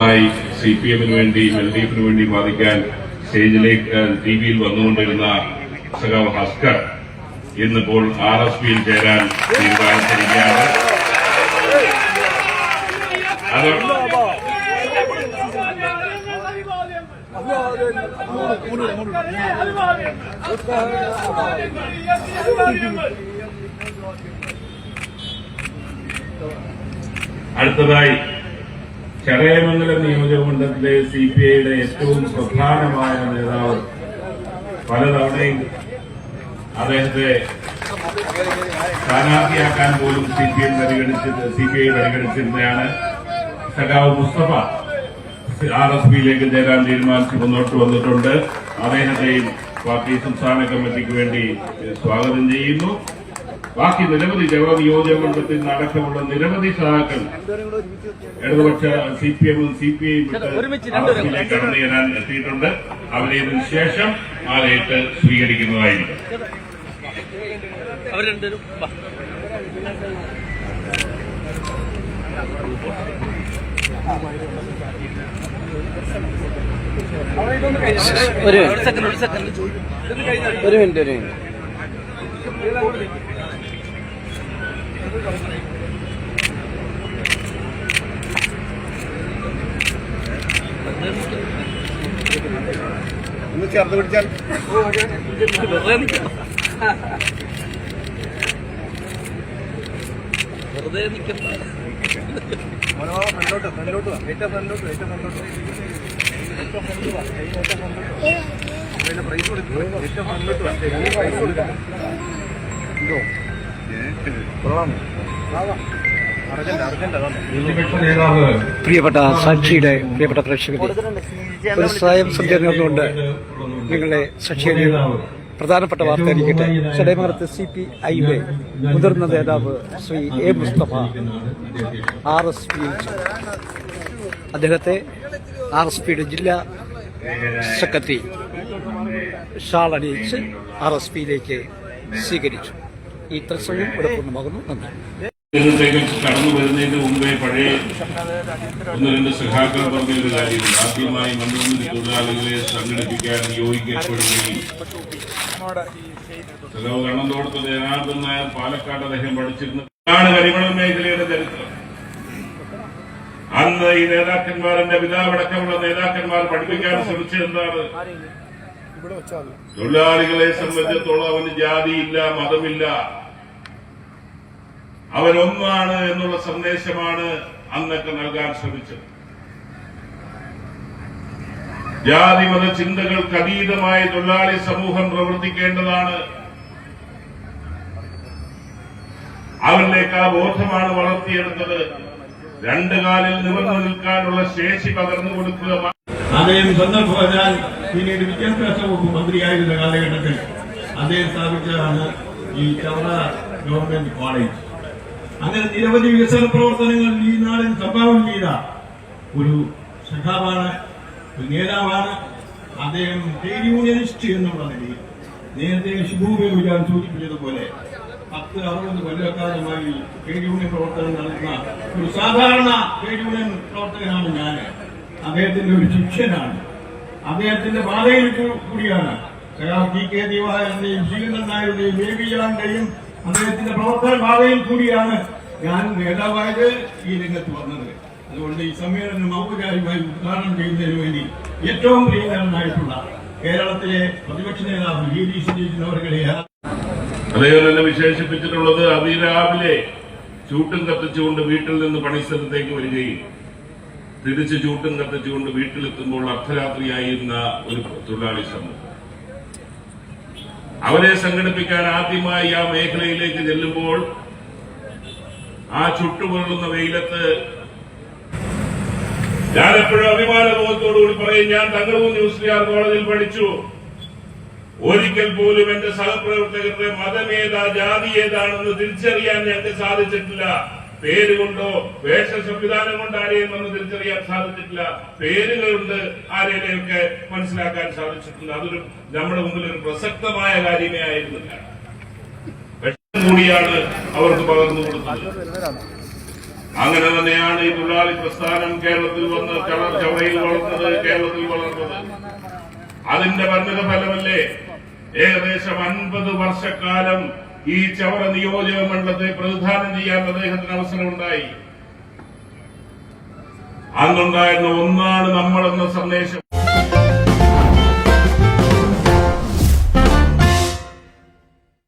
ായി C P എമ്മിന് വേണ്ടി L D എഫിന് വേണ്ടി വാദിക്കാൻ സ്റ്റേജിലേക്ക് ടി വിയിൽ വന്നുകൊണ്ടിരുന്ന സഖാവ് ഹസ്കർ ഇന്നിപ്പോൾ ആർ എസ് പിയിൽ ചേരാൻ തീരുമാനിച്ചിരിക്കുകയാണ്. അടുത്തതായി ചടയമംഗലം നിയോജകമണ്ഡലത്തിലെ സി പി ഐയുടെ ഏറ്റവും പ്രധാനമായ നേതാവ് പലതവണയും അദ്ദേഹത്തെ സ്ഥാനാർത്ഥിയാക്കാൻ പോലും സി പി എം പരിഗണിച്ചത് സി പി ഐ പരിഗണിച്ചിരുന്നതാണ് സഖാവ് മുസ്തഫ. ആർ എസ് പിയിലേക്ക് ചേരാൻ തീരുമാനിച്ച് മുന്നോട്ട് വന്നിട്ടുണ്ട്. അദ്ദേഹത്തെയും പാർട്ടി സംസ്ഥാന കമ്മിറ്റിക്ക് വേണ്ടി സ്വാഗതം ചെയ്യുന്നു. ബാക്കി നിരവധി ജവഹ നിയോജക മണ്ഡലത്തിൽ അടക്കമുള്ള നിരവധി സഹാക്കൾ ഇടതുപക്ഷ സി പി എമ്മും സി പി ഐയും കടന്നു ചേരാൻ എത്തിയിട്ടുണ്ട്. അവരെ ഇതിനു ശേഷം ആലയിട്ട് സ്വീകരിക്കുന്നതായിരിക്കും. അവർ രണ്ടുപേരും വാ. ഒരു ഒരു സെക്കൻഡ് ഒരു സെക്കൻഡ് ഒരു മിനിറ്റ് ഒരു മിനിറ്റ്. ഒന്ന് ചേർത്ത് പിടിച്ചാൽ. വെറുതെ നിൽക്കണം വെറുതെ നിൽക്കണ്ട മനോ ഫ്രണ്ടിലോട്ട് ഫ്രണ്ടിലോട്ട് വാ. ഏറ്റവും ഫ്രണ്ടിലോട്ട് ഏറ്റവും ഫ്രണ്ടിലോട്ട്. ഏറ്റവും ഫ്രണ്ടിലോട്ട് വാ. ഏറ്റവും ഫ്രണ്ടിലോട്ട് പ്രൈസ് കൊടുക്കും. ഏറ്റവും ഫ്രണ്ടിലോട്ട് പ്രൈസ് കൊടുക്കാം എന്തോ പ്രിയപ്പെട്ട സാക്ഷിയുടെ പ്രിയപ്പെട്ട പ്രേക്ഷകരെ ഒരു സ്വയം സഞ്ചരിച്ചുകൊണ്ട് നിങ്ങളുടെ സാക്ഷിയുടെ പ്രധാനപ്പെട്ട വാർത്ത ആയിരിക്കട്ടെ ചടയമംഗലത്ത് സി പി ഐയുടെ മുതിർന്ന നേതാവ് Shri A Mustafa R S P അദ്ദേഹത്തെ ആർ എസ് പിയുടെ ജില്ലാ സെക്രട്ടറി ഷാൾ അണിയിച്ച് ആർ എസ് പിയിലേക്ക് സ്വീകരിച്ചു. ഈ തത്സമയം ഇവിടെ പൂർണമാകുന്നു. നന്ദി. കടന്നു വരുന്നതിന് മുമ്പേ പഴയ ഒന്ന് രണ്ട് സഖാക്കൾ പറഞ്ഞൊരു കാര്യമുണ്ട് ആദ്യമായി മണ്ഡലത്തിൽ തൊഴിലാളികളെ സംഘടിപ്പിക്കാൻ നിയോഗിക്കപ്പെടുകയും സഖാവ് കണ്ണന്തോടത്ത് ജനാർദ്ദൻ നായർ പാലക്കാട് അദ്ദേഹം പഠിച്ചിരുന്ന. ഇതാണ് കരിമണൽ മേഖലയുടെ ചരിത്രം. അന്ന് ഈ നേതാക്കന്മാർ പിതാവടക്കമുള്ള നേതാക്കന്മാർ പഠിപ്പിക്കാൻ ശ്രമിച്ചതെന്താണ് തൊഴിലാളികളെ സംബന്ധിച്ചിടത്തോളം അവന് ജാതിയില്ല മതമില്ല. അവനൊന്നാണ് എന്നുള്ള സന്ദേശമാണ് അന്നൊക്കെ നൽകാൻ ശ്രമിച്ചത്. ജാതി മത ചിന്തകൾക്ക് അതീതമായ തൊഴിലാളി സമൂഹം പ്രവർത്തിക്കേണ്ടതാണ്. അവരിലേക്ക് ആ ബോധമാണ് വളർത്തിയെടുത്തത്. രണ്ടു കാലിൽ നിവർന്നു നിൽക്കാനുള്ള ശേഷി പകർന്നു കൊടുക്കുക അദ്ദേഹം സന്ദർഭവശാൽ പിന്നീട് വിദ്യാഭ്യാസ വകുപ്പ് മന്ത്രിയായിരുന്ന കാലഘട്ടത്തിൽ അദ്ദേഹം സ്ഥാപിച്ചതാണ് ഈ ചവറ ഗവൺമെന്റ് കോളേജ്. അങ്ങനെ നിരവധി വികസന പ്രവർത്തനങ്ങൾ ഈ നാടിന് സംഭാവന ചെയ്ത ഒരു സഖാവാണ് ഒരു നേതാവാണ് അദ്ദേഹം ട്രേഡ് യൂണിയനിസ്റ്റ് എന്നുള്ള നിലയിൽ നേരത്തെ ശുഭൂപയോഗിക്കാൻ സൂചിപ്പിച്ചതുപോലെ പത്ത് അറുപത് കൊല്ലക്കാലമായി ട്രേഡ് യൂണിയൻ പ്രവർത്തനം നടത്തുന്ന ഒരു സാധാരണ ട്രേഡ് യൂണിയൻ പ്രവർത്തകനാണ് ഞാൻ. അദ്ദേഹത്തിന്റെ ഒരു ശിഷ്യനാണ്. അദ്ദേഹത്തിന്റെ പാതയിൽ കൂടിയാണ്. പി കെ ദിവാകരന്റെയും ശ്രീകണ്ഠൻ നായരുടെയും എ ബേബിയാന്റെയും അദ്ദേഹത്തിന്റെ പ്രവർത്തന പാതയിൽ കൂടിയാണ് ഞാൻ നേതാവായത് ഈ രംഗത്ത് വന്നത്. അതുകൊണ്ട് ഈ സമ്മേളനം ഔപചാരികമായി ഉദ്ഘാടനം ചെയ്യുന്നതിന് വേണ്ടി ഏറ്റവും പ്രിയങ്കരനായിട്ടുള്ള കേരളത്തിലെ പ്രതിപക്ഷ നേതാവ് വി ഡി സതീശൻ അവർകളെ അദ്ദേഹം തന്നെ വിശേഷിപ്പിച്ചിട്ടുള്ളത് അതിരാവിലെ ചൂട്ടും കത്തിച്ചുകൊണ്ട് വീട്ടിൽ നിന്ന് പണിസ്ഥലത്തേക്ക് വരികയും തിരിച്ച് ചൂട്ടും കത്തിച്ചുകൊണ്ട് വീട്ടിലെത്തുമ്പോൾ അർദ്ധരാത്രിയായിരുന്ന ഒരു തൊഴിലാളി സമൂഹം. അവരെ സംഘടിപ്പിക്കാൻ ആദ്യമായി ആ മേഖലയിലേക്ക് ചെല്ലുമ്പോൾ ആ ചുട്ടുപൊള്ളുന്ന വെയിലത്ത് ഞാൻ എപ്പോഴും അഭിമാനബോധത്തോടുകൂടി പറയും ഞാൻ തങ്ങളും ന്യൂസിലാർ കോളേജിൽ പഠിച്ചു. ഒരിക്കൽ പോലും എന്റെ സഹപ്രവർത്തകരുടെ മതമേതാ ജാതി ഏതാണെന്ന് തിരിച്ചറിയാൻ ഞങ്ങൾക്ക് സാധിച്ചിട്ടില്ല. പേരുകൊണ്ടോ വേഷ സംവിധാനം കൊണ്ട് ആരെയും വന്ന് തിരിച്ചറിയാൻ സാധിച്ചിട്ടില്ല. പേരുകളുണ്ട് ആരെയൊക്കെ മനസ്സിലാക്കാൻ സാധിച്ചിട്ടുണ്ട്. അതൊരു നമ്മുടെ മുമ്പിൽ ഒരു പ്രസക്തമായ കാര്യമേ ആയിരുന്നില്ല വിഷം കൂടിയാണ് അവർക്ക് പകർന്നു കൊടുത്തത്. അങ്ങനെ തന്നെയാണ് ഈ തൊഴിലാളി പ്രസ്ഥാനം കേരളത്തിൽ വന്ന് ചവ- ചവറയിൽ വളർന്നത് കേരളത്തിൽ വളർന്നത്. അതിന്റെ പരിണിത ഫലമല്ലേ ഏകദേശം അൻപത് വർഷക്കാലം ഈ ചവറ നിയോജക മണ്ഡലത്തെ പ്രതിദാനം ചെയ്യാൻ അദ്ദേഹത്തിന് അവസരമുണ്ടായി. അന്നുണ്ടായിരുന്ന ഒന്നാണ് നമ്മളെന്ന സന്ദേശം.